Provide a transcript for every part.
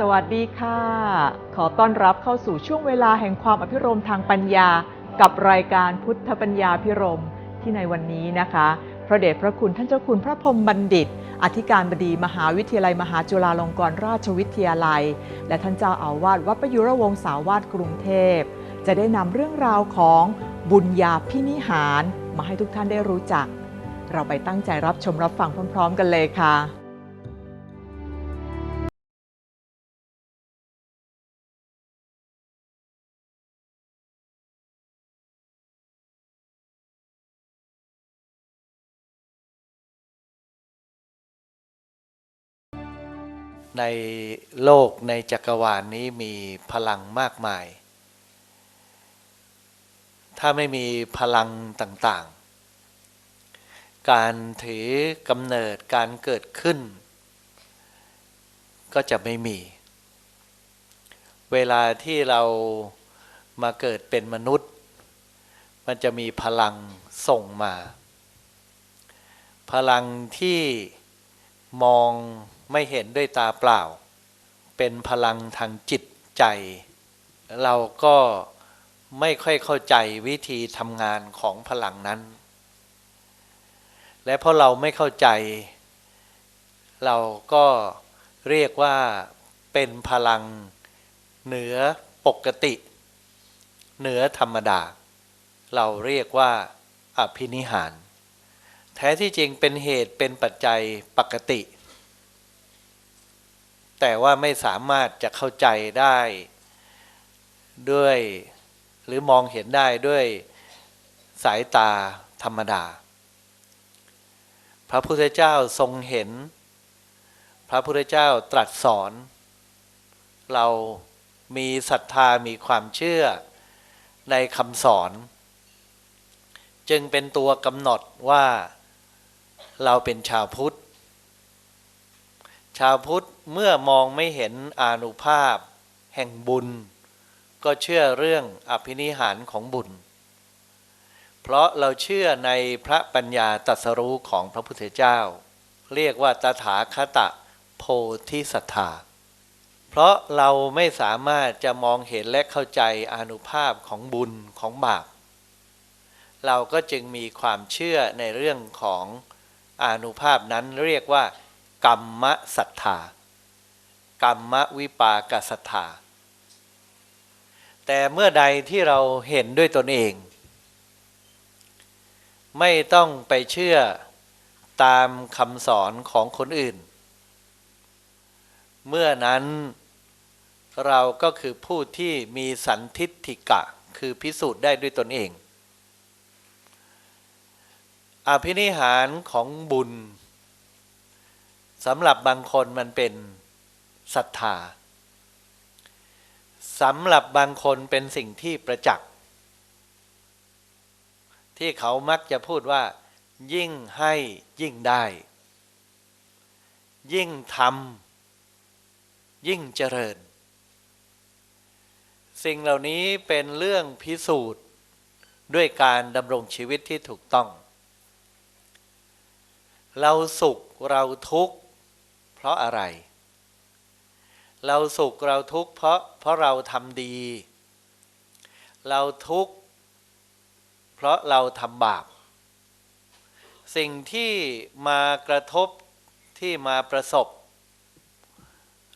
สวัสดีค่ะ ขอต้อนรับเข้าสู่ช่วงเวลาแห่งความอภิรมทางปัญญา กับรายการพุทธปัญญาพิรมที่ในวันนี้นะคะ พระเดชพระคุณท่านเจ้าคุณพระพรมบัณฑิต อธิการบดีมหาวิทยาลัยมหาจุฬาลงกรณราชวิทยาลัย และท่านเจ้าอาวาสวัดประยุรวงศาวาสกรุงเทพ จะได้นำเรื่องราวของบุญญาพินิหาร มาให้ทุกท่านได้รู้จัก เราไปตั้งใจรับชมรับฟังพร้อม ๆ กันเลยค่ะ ในโลกในจักรวาลนนี้มีพลังมากมาย ถ้าไม่มีพลังต่างๆ การถือกำเนิดการเกิดขึ้น ก็จะไม่มี เวลาที่เรามาเกิดเป็นมนุษย์ มันจะมีพลังส่งมา พลังที่มอง ไม่เห็นด้วยตาเปล่า เป็นพลังทางจิตใจ เราก็ไม่ค่อยเข้าใจวิธีทำงานของพลังนั้น และเพราะเราไม่เข้าใจ เราก็เรียกว่าเป็นพลังเหนือปกติ เหนือธรรมดา เราเรียกว่าอภินิหาร แท้ที่จริงเป็นเหตุเป็นปัจจัยปกติ แต่ว่าไม่สามารถจะเข้าใจได้ด้วย หรือมองเห็นได้ด้วยสายตาธรรมดา พระพุทธเจ้าทรงเห็น พระพุทธเจ้าตรัสสอน เรามีศรัทธามีความเชื่อในคำสอน จึงเป็นตัวกำหนดว่าเราเป็นชาวพุทธ ชาวพุทธ เมื่อมองไม่เห็นอานุภาพ แห่งบุญ ก็เชื่อเรื่องอภินิหารของบุญ เพราะเราเชื่อในพระปัญญาตรัสรู้ของพระพุทธเจ้า เรียกว่าตถาคตะโพธิสัตถาเพราะเราไม่สามารถจะมองเห็นและเข้าใจอนุภาพของบุญของบาป เราก็จึงมีความเชื่อในเรื่องของอนุภาพนั้นเรียกว่ากรรมศรัทธา กรรมวิปากศรัทธาแต่เมื่อใดที่เราเห็นด้วยตนเอง ไม่ต้องไปเชื่อตามคำสอนของคนอื่น เมื่อนั้นเราก็คือผู้ที่มีสันทิฏฐิกะ คือพิสูจน์ได้ด้วยตนเอง อภินิหารของบุญสำหรับบางคนมันเป็น ศรัทธาสำหรับบางคนเป็นสิ่งที่ประจักษ์ ที่เขามักจะพูดว่า ยิ่งให้ยิ่งได้ ยิ่งทำยิ่งเจริญ สิ่งเหล่านี้เป็นเรื่องพิสูจน์ด้วยการดำรงชีวิตที่ถูกต้อง เราสุขเราทุกข์เพราะอะไร เราสุขเราทุกข์เพราะเพราะเราทำดี เราทุกข์เพราะเราทำบาป สิ่งที่มากระทบที่มาประสบ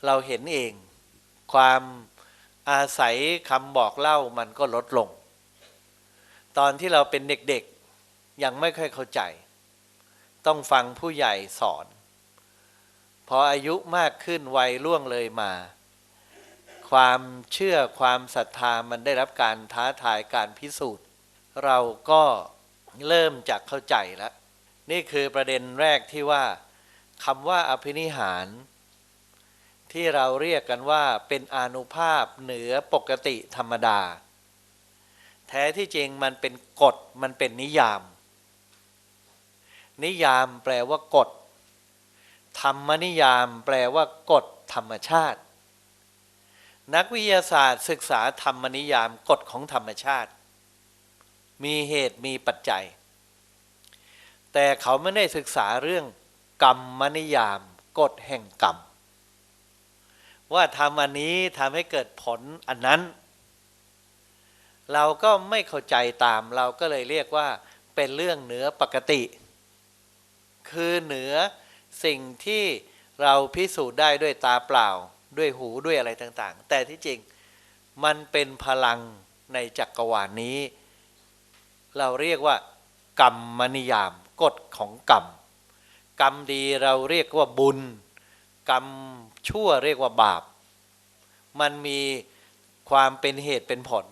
เราเห็นเอง ความอาศัยคำบอกเล่ามันก็ลดลง ตอนที่เราเป็นเด็กๆยังไม่ค่อยเข้าใจ ต้องฟังผู้ใหญ่สอน พออายุมากขึ้นวัยล่วงเลยมา ความเชื่อความศรัทธามันได้รับการท้าทายการพิสูจน์ เราก็เริ่มจากเข้าใจแล้ว นี่คือประเด็นแรกที่ว่าคำว่าอภินิหาร ที่เราเรียกกันว่าเป็นอนุภาพเหนือปกติธรรมดา แท้ที่จริงมันเป็นกฎมันเป็นนิยาม นิยามแปลว่ากฎ ธรรมนิยามแปลว่ากฎธรรมชาติ นักวิทยาศาสตร์ศึกษาธรรมนิยามกฎของธรรมชาติ มีเหตุมีปัจจัย แต่เขาไม่ได้ศึกษาเรื่องกรรมนิยามกฎแห่งกรรม ว่าทำอันนี้ทำให้เกิดผลอันนั้น เราก็ไม่เข้าใจตามเราก็เลยเรียกว่าเป็นเรื่องเหนือปกติ คือเหนือ สิ่งที่เราพิสูจน์ได้ด้วยตาเปล่า ด้วยหูด้วยอะไรต่างๆ แต่ที่จริงมันเป็นพลังในจักรวาลนี้ เราเรียกว่ากรรมนิยามกฎของกรรม กรรมดีเราเรียกว่าบุญ กรรมชั่วเรียกว่าบาป มันมีความเป็นเหตุเป็นผล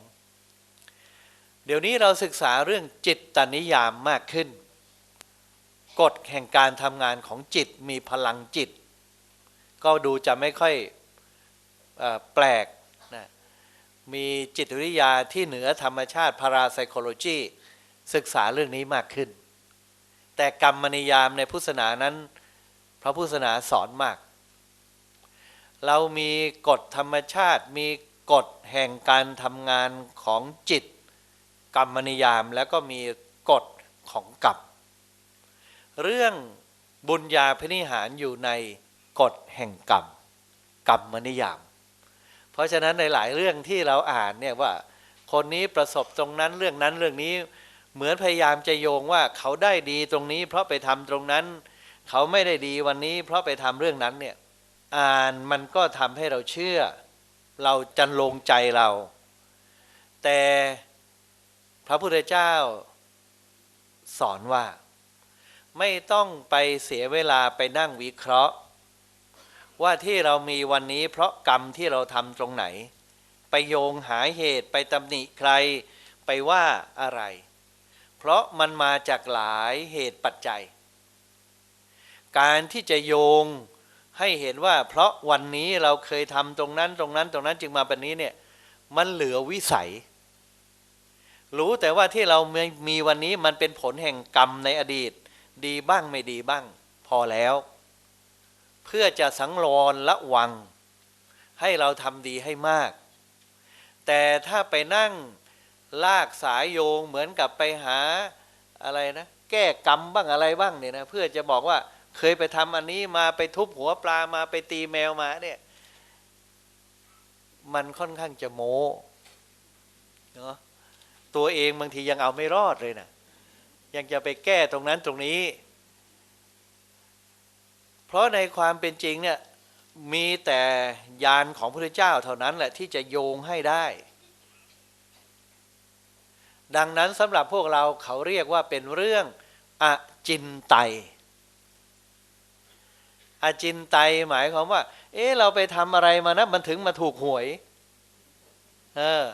เดี๋ยวนี้เราศึกษาเรื่องจิตตนิยามมากขึ้น กฎแห่งการทำงานของจิตมีพลังจิต ก็ดูจะไม่ค่อยอแปลกนะมีจิตวิทยาที่เหนือธรรมชาติพาราไซโคโลจีศึกษาเรื่องนี้มากขึ้น แต่กรรมนิยามในพุทธศาสนานั้น พระพุทธศาสนาสอนมาก เรามีกฎธรรมชาติมีกฎแห่งการทำงานของจิต กรรมนิยามแล้วก็มีกฎของกรรม เรื่องบุญญาพินิหารอยู่ในกฎแห่งกรรมกรรมนิยาม เพราะฉะนั้นในหลายเรื่องที่เราอ่านเนี่ยว่า คนนี้ประสบตรงนั้นเรื่องนั้นเรื่องนี้เหมือนพยายามจะโยงว่าเขาได้ดีตรงนี้ เพราะไปทำตรงนั้น เขาไม่ได้ดีวันนี้ เพราะไปทำเรื่องนั้นเนี่ยอ่านมันก็ทำให้เราเชื่อ เราจันลงใจเรา แต่พระพุทธเจ้าสอนว่า ไม่ต้องไปเสียเวลาไปนั่งวิเคราะห์ ว่าที่เรามีวันนี้เพราะกรรมที่เราทำตรงไหน ไปโยงหาเหตุไปตำหนิใครไปว่าอะไร เพราะมันมาจากหลายเหตุปัจจัย การที่จะโยงให้เห็นว่าเพราะวันนี้เราเคยทำตรงนั้นตรงนั้นตรงนั้นจึงมาแบบนี้เนี่ยมันเหลือวิสัย รู้แต่ว่าที่เรามีมีวันนี้มันเป็นผลแห่งกรรมในอดีต ดีบ้างไม่ดีบ้าง พอแล้ว เพื่อจะสังวรละวัง ให้เราทำดีให้มาก แต่ถ้าไปนั่งลากสายโยงเหมือนกับไปหาอะไรนะ แก้กรรมบ้างอะไรบ้างเนี่ยนะเพื่อจะบอกว่าเคยไปทำอันนี้มาไปทุบหัวปลามาไปตีแมวมาเนี่ย มันค่อนข้างจะโม้เนาะตัวเองบางทียังเอาไม่รอดเลยนะ ยังจะไปแก้ตรงนั้นตรงนี้ เพราะในความเป็นจริงเนี่ยมีแต่ยานของพระพุทธเจ้าเท่านั้นแหละที่จะโยงให้ได้ ดังนั้นสำหรับพวกเราเขาเรียกว่าเป็นเรื่องอจินไตอจินไตหมายความว่า เอ๊ะเราไปทำอะไรมานะมันถึงมาถูกหวย เออ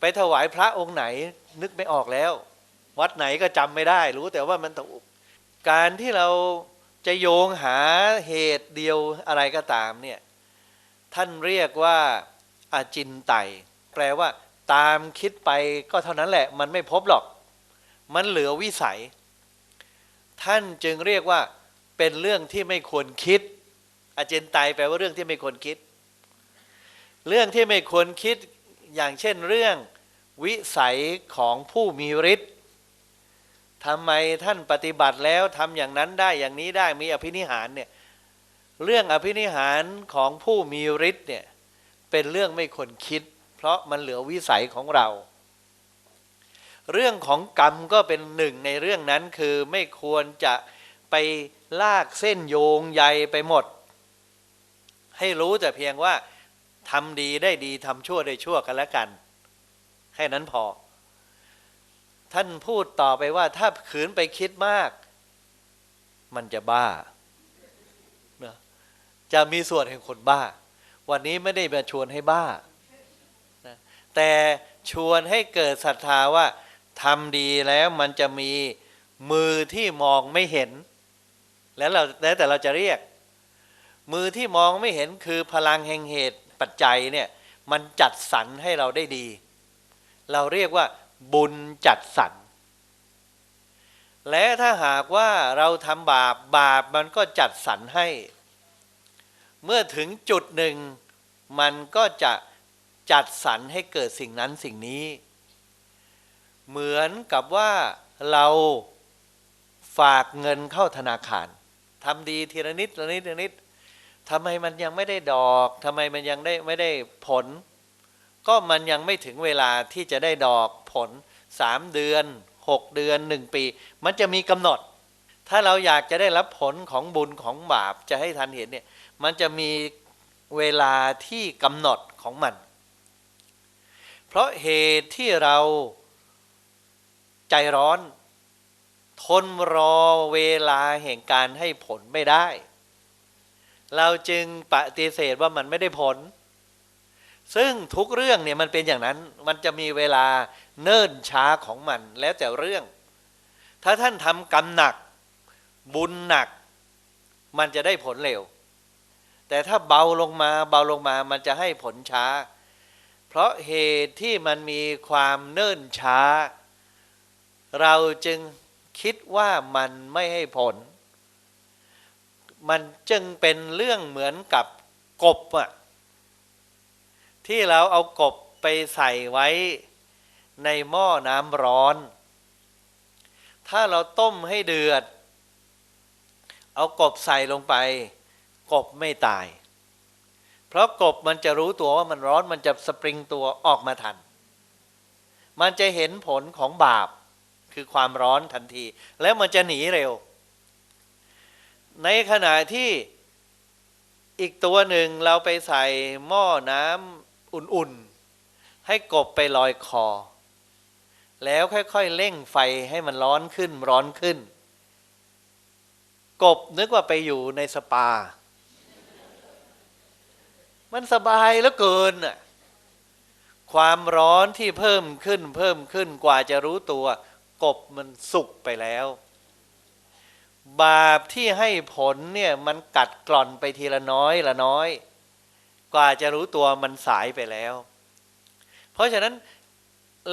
ไปถวายพระองค์ไหนนึกไม่ออกแล้ว วัดไหนก็จำไม่ได้ รู้แต่ว่ามันถูกการที่เราจะโยงหาเหตุเดียวอะไรก็ตามเนี่ยท่านเรียกว่าอาจินไตแปลว่า ตามคิดไปก็เท่านั้นแหละ มันไม่พบหรอก มันเหลือวิสัย ท่านจึงเรียกว่าเป็นเรื่องที่ไม่ควรคิดอาจินไตแปลว่าเรื่องที่ไม่ควรคิด เรื่องที่ไม่ควรคิดอย่างเช่นเรื่องวิสัยของผู้มีฤทธิ์ ทำไมท่านปฏิบัติแล้วทำอย่างนั้นได้อย่างนี้ได้มีอภินิหารเนี่ยเรื่องอภินิหารของผู้มีฤทธิ์เนี่ยเป็นเรื่องไม่ควรคิด เพราะมันเหลือวิสัยของเรา เรื่องของกรรมก็เป็นหนึ่งในเรื่องนั้นคือไม่ควรจะไปลากเส้นโยงใยไปหมด ให้รู้แต่เพียงว่าทำดีได้ดีทำชั่วได้ชั่วกันแล้วกัน แค่นั้นพอ ท่านพูดต่อไปว่า ถ้าขืนไปคิดมาก มันจะบ้าเนะจะมีส่วนแห่งคนบ้า วันนี้ไม่ได้มาชวนให้บ้านะแต่ชวนให้เกิดศรัทธาว่าทำดีแล้วมันจะมีมือที่มองไม่เห็น แล้วเราแล้วแต่เราจะเรียก มือที่มองไม่เห็นคือพลังแห่งเหตุปัจจัยเนี่ย มันจัดสรรให้เราได้ดี เราเรียกว่า บุญจัดสรรและถ้าหากว่าเราทำบาปบาปมันก็จัดสรรให้ เมื่อถึงจุดหนึ่ง มันก็จะจัดสรรให้เกิดสิ่งนั้นสิ่งนี้ เหมือนกับว่าเราฝากเงินเข้าธนาคารทำดีทีละนิดละนิดละนิดทำไมมันยังไม่ได้ดอกทำไมมันยังได้ไม่ได้ผล ก็มันยังไม่ถึงเวลาที่จะได้ดอก ผลสามเดือนหกเดือนหนึ่งปี มันจะมีกำหนด ถ้าเราอยากจะได้รับผลของบุญของบาปจะให้ทันเห็นเนี่ยมันจะมีเวลาที่กำหนดของมัน เพราะเหตุที่เราใจร้อน ทนรอเวลาแห่งการให้ผลไม่ได้ เราจึงปฏิเสธว่ามันไม่ได้ผล ซึ่งทุกเรื่องเนี่ยมันเป็นอย่างนั้นมันจะมีเวลาเนิ่นช้าของมันแล้วแต่เรื่อง ถ้าท่านทำกรรมหนัก บุญหนัก มันจะได้ผลเร็ว แต่ถ้าเบาลงมาเบาลงมามันจะให้ผลช้า เพราะเหตุที่มันมีความเนิ่นช้า เราจึงคิดว่ามันไม่ให้ผล มันจึงเป็นเรื่องเหมือนกับกบอะ ที่เราเอากบไปใส่ไว้ในหม้อน้ำร้อน ถ้าเราต้มให้เดือด เอากบใส่ลงไป กบไม่ตาย เพราะกบมันจะรู้ตัวว่ามันร้อนมันจะสปริงตัวออกมาทัน มันจะเห็นผลของบาปคือความร้อนทันที แล้วมันจะหนีเร็ว ในขณะที่อีกตัวหนึ่งเราไปใส่หม้อน้ำ อุ่นๆ ให้กบไปลอยคอ แล้วค่อยๆเร่งไฟให้มันร้อนขึ้นร้อนขึ้น กบนึกว่าไปอยู่ในสปา มันสบายแล้วเกินน่ะความร้อนที่เพิ่มขึ้นเพิ่มขึ้นกว่าจะรู้ตัว กบมันสุกไปแล้ว บาปที่ให้ผลเนี่ยมันกัดกร่อนไปทีละน้อยละน้อย กว่าจะรู้ตัวมันสายไปแล้ว เพราะฉะนั้น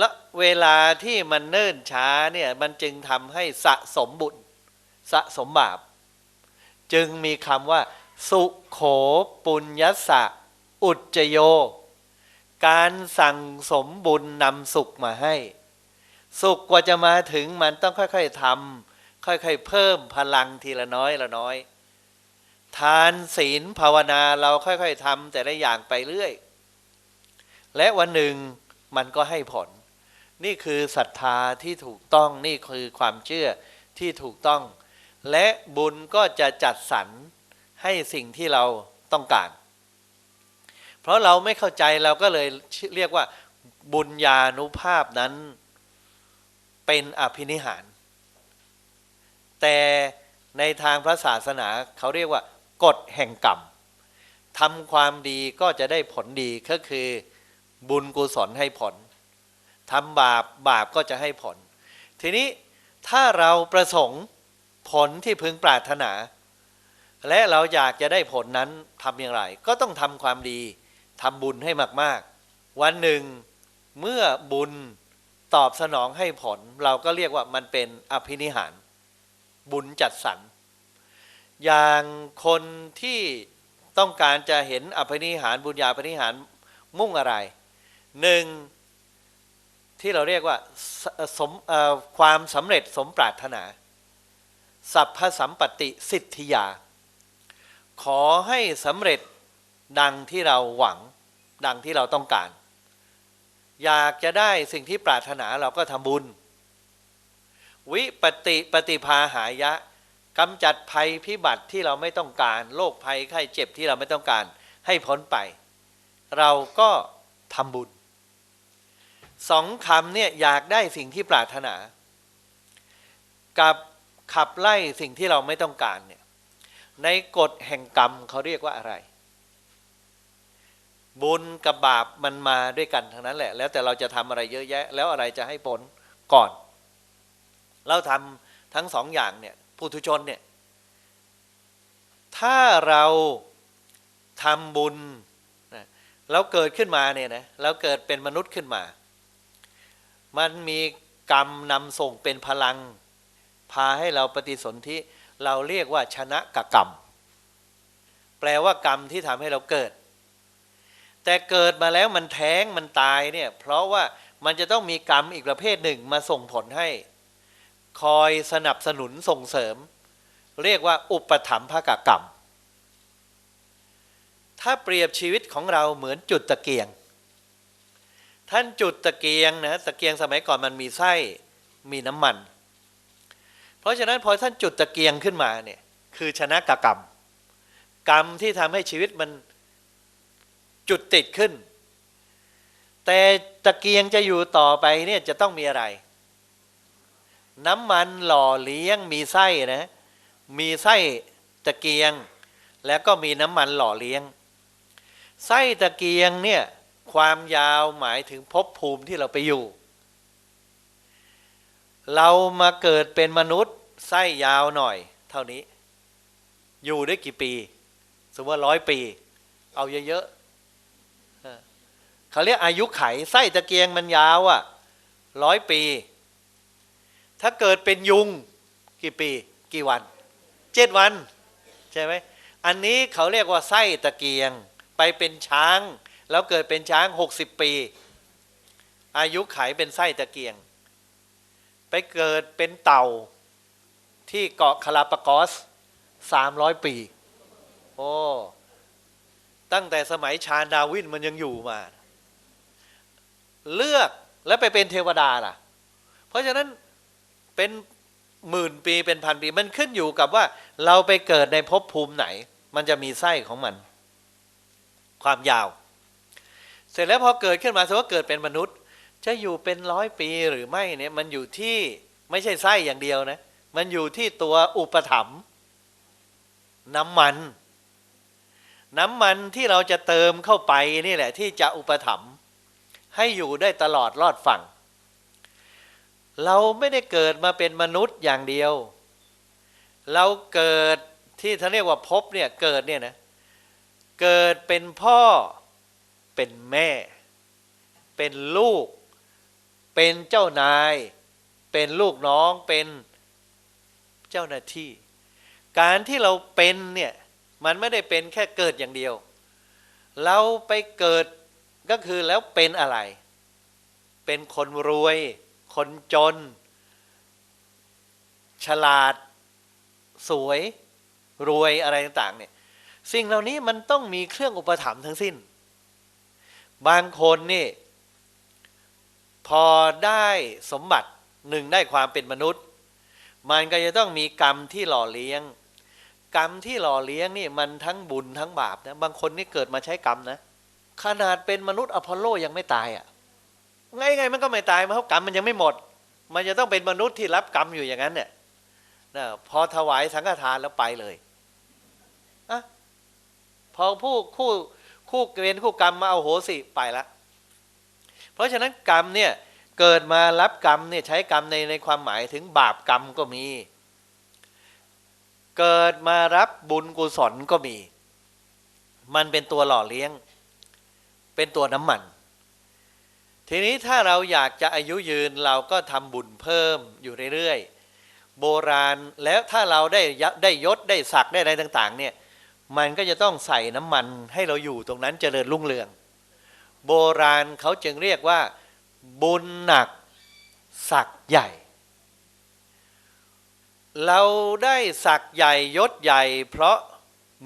ละเวลาที่มันเนิ่นช้าเนี่ยมันจึงทำให้สะสมบุญสะสมบาป จึงมีคำว่า สุโขปุญญสะ อุจจโย การสั่งสมบุญนำสุขมาให้ สุขกว่าจะมาถึงมันต้องค่อยๆทำค่อยๆเพิ่มพลังทีละน้อยละน้อย ทานศีลภาวนาเราค่อยๆทำแต่ละอย่างไปเรื่อย และวันหนึ่งมันก็ให้ผล นี่คือศรัทธาที่ถูกต้องนี่คือความเชื่อที่ถูกต้อง และบุญก็จะจัดสรรให้สิ่งที่เราต้องการ เพราะเราไม่เข้าใจเราก็เลยเรียกว่า บุญญาณุภาพนั้น เป็นอภินิหาร แต่ในทางพระศาสนาเขาเรียกว่า กฎแห่งกรรมทำความดีก็จะได้ผลดีก็คือบุญกุศลให้ผลทำบาปบาปก็จะให้ผล ทีนี้ถ้าเราประสงค์ผลที่พึงปรารถนา และเราอยากจะได้ผลนั้นทำอย่างไร ก็ต้องทำความดีทำบุญให้มาก ๆ วันหนึ่งเมื่อบุญตอบสนองให้ผล เราก็เรียกว่ามันเป็นอภินิหาร บุญจัดสรร อย่างคนที่ต้องการจะเห็นอภินิหารบุญญาภินิหารมุ่งอะไรหนึ่งที่เราเรียกว่าสมความสำเร็จสมปรารถนา สัพพสัมปติสิทธิยา ขอให้สำเร็จดังที่เราหวังดังที่เราต้องการ อยากจะได้สิ่งที่ปรารถนาเราก็ทำบุญ วิปติปฏิภาหายะ กำจัดภัยพิบัติที่เราไม่ต้องการโรคภัยไข้เจ็บที่เราไม่ต้องการให้พ้นไป เราก็ทำบุญสองคำเนี่ยอยากได้สิ่งที่ปรารถนา กับขับไล่สิ่งที่เราไม่ต้องการเนี่ยในกฎแห่งกรรมเขาเรียกว่าอะไร บุญกับบาปมันมาด้วยกันทั้งนั้นแหละ แล้วแต่เราจะทำอะไรเยอะแยะ แล้วอะไรจะให้ผลก่อน เราทำทั้งสองอย่างเนี่ย ปุถุชนเนี่ย ถ้าเราทำบุญนะแล้วเกิดขึ้นมาเนี่ยนะแล้วเกิดเป็นมนุษย์ขึ้นมา มันมีกรรมนำส่งเป็นพลัง พาให้เราปฏิสนธิเราเรียกว่าชนะกกรรม แปลว่ากรรมที่ทำให้เราเกิด แต่เกิดมาแล้วมันแท้งมันตายเนี่ย เพราะว่ามันจะต้องมีกรรมอีกประเภทหนึ่งมาส่งผลให้ คอยสนับสนุนส่งเสริม เรียกว่าอุปถัมภกกรรม ถ้าเปรียบชีวิตของเราเหมือนจุดตะเกียง ท่านจุดตะเกียงนะตะเกียงสมัยก่อนมันมีไส้มีน้ำมัน เพราะฉะนั้นพอท่านจุดตะเกียงขึ้นมาเนี่ยคือชนะกกรรม กรรมที่ทำให้ชีวิตมันจุดติดขึ้น แต่ตะเกียงจะอยู่ต่อไปเนี่ยจะต้องมีอะไร น้ำมันหล่อเลี้ยงมีไส้นะ มีไส้ตะเกียง แล้วก็มีน้ำมันหล่อเลี้ยง ไส้ตะเกียงเนี่ยความยาวหมายถึงภพภูมิที่เราไปอยู่ เรามาเกิดเป็นมนุษย์ไส้ยาวหน่อย เท่านี้ อยู่ได้กี่ปี สมมติว่าร้อยปี เอาเยอะๆเขาเรียกอายุไขไส้ตะเกียงมันยาวอะร้อยปี ถ้าเกิดเป็นยุงกี่ปีกี่วันเจ็ดวันใช่ไหมอันนี้เขาเรียกว่าไส้ตะเกียง ไปเป็นช้าง แล้วเกิดเป็นช้างหกสิบปี อายุไขเป็นไส้ตะเกียง ไปเกิดเป็นเต่าที่เกาะคาลาปากอสสามร้อยปี โอ้ตั้งแต่สมัยชาญดาวินมันยังอยู่มา เลือกแล้วไปเป็นเทวดาล่ะ เพราะฉะนั้น เป็นหมื่นปีเป็นพันปีมันขึ้นอยู่กับว่า เราไปเกิดในภพภูมิไหน มันจะมีไส้ของมัน ความยาว เสร็จแล้วพอเกิดขึ้นมาสมมติว่าเกิดเป็นมนุษย์ จะอยู่เป็นร้อยปีหรือไม่เนี่ย มันอยู่ที่ไม่ใช่ไส้อย่างเดียวนะ มันอยู่ที่ตัวอุปถัมภ์น้ำมัน น้ำมันที่เราจะเติมเข้าไปนี่แหละ ที่จะอุปถัมภ์ให้อยู่ได้ตลอดรอดฝั่ง เราไม่ได้เกิดมาเป็นมนุษย์อย่างเดียว เราเกิดที่เขาเรียกว่าภพเนี่ยเกิดเนี่ยนะเกิดเป็นพ่อเป็นแม่ เป็นลูก เป็นเจ้านาย เป็นลูกน้องเป็นเจ้าหน้าที่ การที่เราเป็นเนี่ยมันไม่ได้เป็นแค่เกิดอย่างเดียว เราไปเกิดก็คือแล้วเป็นอะไร เป็นคนรวย คนจน ฉลาด สวย รวยอะไรต่าง ๆ เนี่ย สิ่งเหล่านี้มันต้องมีเครื่องอุปถัมภ์ทั้งสิ้น บางคนนี่ พอได้สมบัติหนึ่งได้ความเป็นมนุษย์ มันก็จะต้องมีกรรมที่หล่อเลี้ยง กรรมที่หล่อเลี้ยงนี่มันทั้งบุญทั้งบาปนะบางคนนี่เกิดมาใช้กรรมนะขนาดเป็นมนุษย์อพอลโลยังไม่ตายอะ่ะ ไงไงมันก็ไม่ตายเพราะกรรมมันยังไม่หมด มันจะต้องเป็นมนุษย์ที่รับกรรมอยู่อย่างนั้นเนี่ยนะพอถวายสังฆทานแล้วไปเลยอะพอผู้คู่คู่เวรคู่กรรมมาเอาโหสิไปละ เพราะฉะนั้นกรรมเนี่ยเกิดมารับกรรมเนี่ยใช้กรรมในในความหมายถึงบาปกรรมก็มี เกิดมารับบุญกุศลก็มี มันเป็นตัวหล่อเลี้ยง เป็นตัวน้ำมัน ทีนี้ถ้าเราอยากจะอายุยืนเราก็ทำบุญเพิ่มอยู่เรื่อยๆ โบราณแล้วถ้าเราได้ได้ยศได้ศักดิ์ได้อะไรต่าง ๆ เนี่ยมันก็จะต้องใส่น้ำมันให้เราอยู่ตรงนั้นเจริญรุ่งเรือง โบราณเขาจึงเรียกว่า บุญหนักศักดิ์ใหญ่ เราได้ศักดิ์ใหญ่ยศใหญ่ เพราะ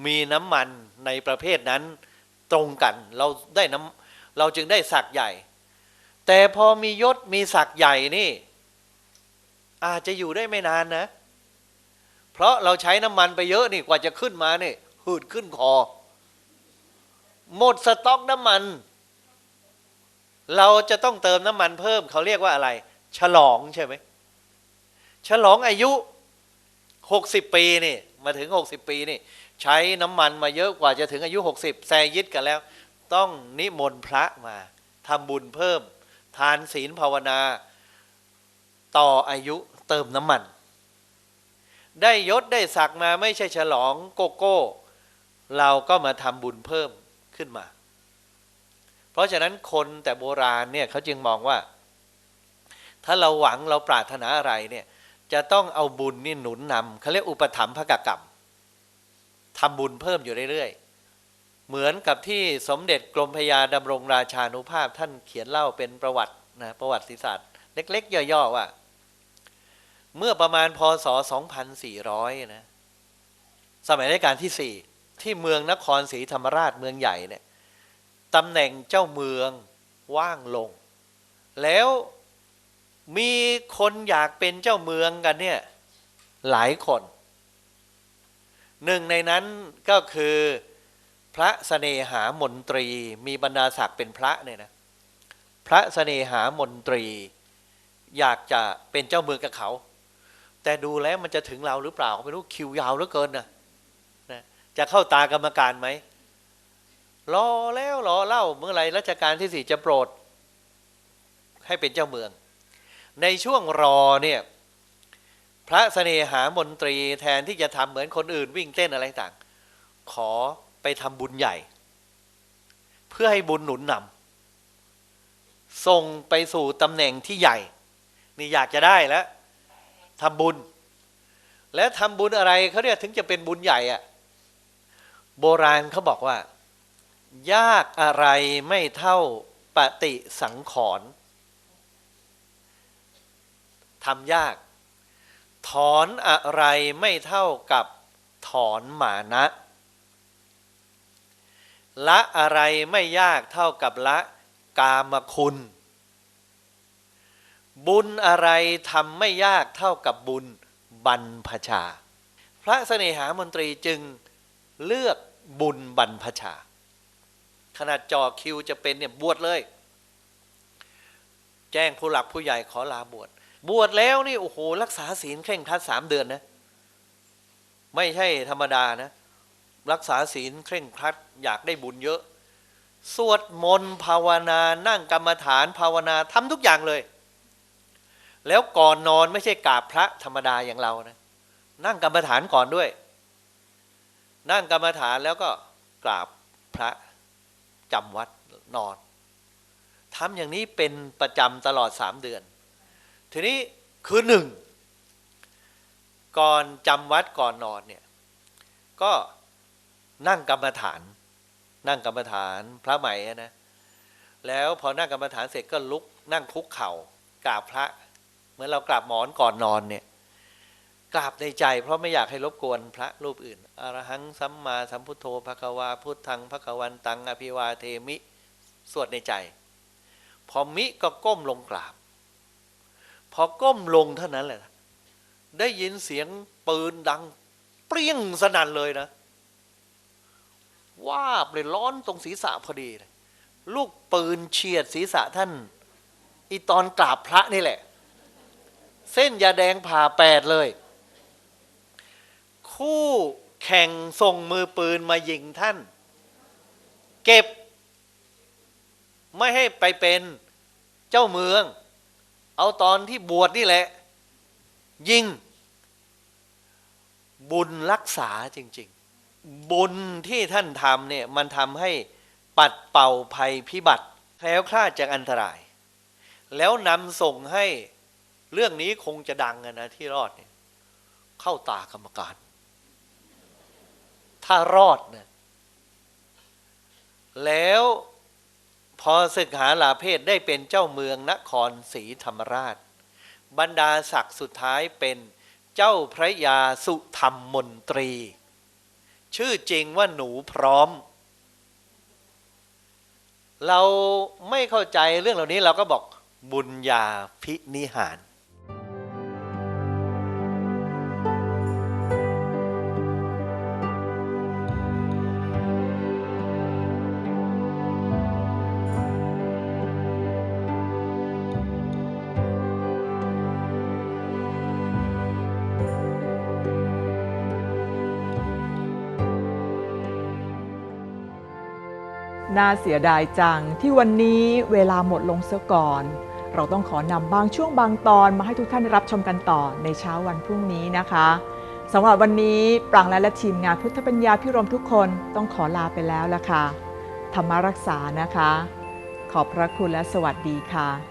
มีน้ำมันในประเภทนั้นตรงกัน เราได้น้ำเราจึงได้ศักดิ์ใหญ่ แต่พอมียศมีศักดิ์ใหญ่นี่ อาจจะอยู่ได้ไม่นานนะ เพราะเราใช้น้ำมันไปเยอะนี่กว่าจะขึ้นมานี่หืดขึ้นคอ หมดสต็อกน้ำมัน เราจะต้องเติมน้ำมันเพิ่มเขาเรียกว่าอะไร ฉลองใช่ไหมฉลองอายุหกสิบปีนี่ มาถึง60ปีนี่ ใช้น้ำมันมาเยอะกว่าจะถึงอายุ60แซยิดกันแล้ว ต้องนิมนต์พระมาทำบุญเพิ่ม ทานศีลภาวนา ต่ออายุเติมน้ำมัน ได้ยศได้ศักมาไม่ใช่ฉลองโกโก้ เราก็มาทำบุญเพิ่มขึ้นมา เพราะฉะนั้นคนแต่โบราณเนี่ยเขาจึงมองว่า ถ้าเราหวังเราปรารถนาอะไรเนี่ยจะต้องเอาบุญนี่หนุนนำเขาเรียกอุปถัมภกกรรมทำบุญเพิ่มอยู่เรื่อย เหมือนกับที่สมเด็จกรมพยาดำรงราชานุภาพท่านเขียนเล่าเป็นประวัตินะประวัติศาสตร์เล็ก ๆ ย่อ ๆ ว่า เมื่อประมาณพศ 2400 นะ สมัยรัชกาลที่ 4 ที่เมืองนครศรีธรรมราชเมืองใหญ่เนี่ยตำแหน่งเจ้าเมืองว่างลง แล้วมีคนอยากเป็นเจ้าเมืองกันเนี่ยหลายคน หนึ่งในนั้นก็คือ พระเสนหามนตรีมีบรรดาศักดิ์เป็นพระเนี่ยนะพระเสนหามนตรี อยากจะเป็นเจ้าเมืองกับเขา แต่ดูแล้วมันจะถึงเราหรือเปล่าไม่รู้คิวยาวเหลือเกินนะนะจะเข้าตากรรมการไหมรอแล้วรอเล่าเมื่อไหรรัชกาลที่สี่จะโปรด ให้เป็นเจ้าเมือง ในช่วงรอเนี่ยพระเสนหามนตรีแทนที่จะทำเหมือนคนอื่นวิ่งเต้นอะไรต่าง ขอ ไปทำบุญใหญ่ เพื่อให้บุญหนุนนำส่งไปสู่ตำแหน่งที่ใหญ่ นี่อยากจะได้แล้วทำบุญ และทำบุญอะไรเขาเรียกถึงจะเป็นบุญใหญ่อะโบราณเขาบอกว่า ยากอะไรไม่เท่าปฏิสังขรณ์ทำยาก ถอนอะไรไม่เท่ากับถอนหมานะ ละอะไรไม่ยากเท่ากับละกามคุณ บุญอะไรทำไม่ยากเท่ากับบุญบรรพชา พระเสน่หามนตรีจึงเลือกบุญบรรพชา ขนาดจอคิวจะเป็นเนี่ยบวชเลย แจ้งผู้หลักผู้ใหญ่ขอลาบวช บวชแล้วนี่โอ้โหรักษาศีลเคร่งครัดสามเดือนนะ ไม่ใช่ธรรมดานะ รักษาศีลเคร่งครัดอยากได้บุญเยอะ สวดมนต์ภาวนานั่งกรรมฐานภาวนาทำทุกอย่างเลย แล้วก่อนนอนไม่ใช่กราบพระธรรมดาอย่างเรานะ นั่งกรรมฐานก่อนด้วย นั่งกรรมฐานแล้วก็กราบพระจำวัดนอนทำอย่างนี้เป็นประจำตลอดสามเดือน ทีนี้คือหนึ่งก่อนจำวัดก่อนนอนเนี่ยก็ นั่งกรรมฐาน นั่งกรรมฐานพระใหม่นะแล้วพอนั่งกรรมฐานเสร็จก็ลุกนั่งคุกเข่ากราบพระ เหมือนเรากราบหมอนก่อนนอนเนี่ยกราบในใจ เพราะไม่อยากให้รบกวนพระรูปอื่นอรหังสัมมาสัมพุทโธภควาพุทธังภควันตังอภิวาเทมิ สวดในใจ พอมิก็ก้มลงกราบ พอก้มลงเท่านั้นแหละ ได้ยินเสียงปืนดัง เปรี้ยงสนั่นเลยนะ ว่าบเลยร้อนตรงศีรษะพอดีเลยลูกปืนเฉียดศีรษะท่าน อีตอนกราบพระนี่แหละ เส้นยาแดงผ่าแปดเลย คู่แข่งส่งมือปืนมายิงท่าน เก็บ ไม่ให้ไปเป็นเจ้าเมือง เอาตอนที่บวชนี่แหละ ยิง บุญรักษาจริง ๆ บุญที่ท่านทำเนี่ยมันทำให้ปัดเป่าภัยพิบัติแคล้วคลาดจากอันตราย แล้วนำส่งให้เรื่องนี้คงจะดังนะที่รอดเนี่ยเข้าตากรรมการ ถ้ารอดนะแล้วพอศึกหาลาเพศได้เป็นเจ้าเมืองนครศรีธรรมราช บรรดาศักดิ์สุดท้ายเป็นเจ้าพระยาสุธรรมมนตรี ชื่อจริงว่าหนูพร้อม เราไม่เข้าใจเรื่องเหล่านี้เราก็บอกบุญญาพินิหาร น่าเสียดายจัง ที่วันนี้เวลาหมดลงเสียก่อน เราต้องขอนำบางช่วงบางตอนมาให้ทุกท่านได้รับชมกันต่อในเช้าวันพรุ่งนี้นะคะสำหรับวันนี้ปรางและและทีมงานพุทธปัญญาพิรมทุกคนต้องขอลาไปแล้วละค่ะธรรมรักษานะคะ ขอบพระคุณและสวัสดีค่ะ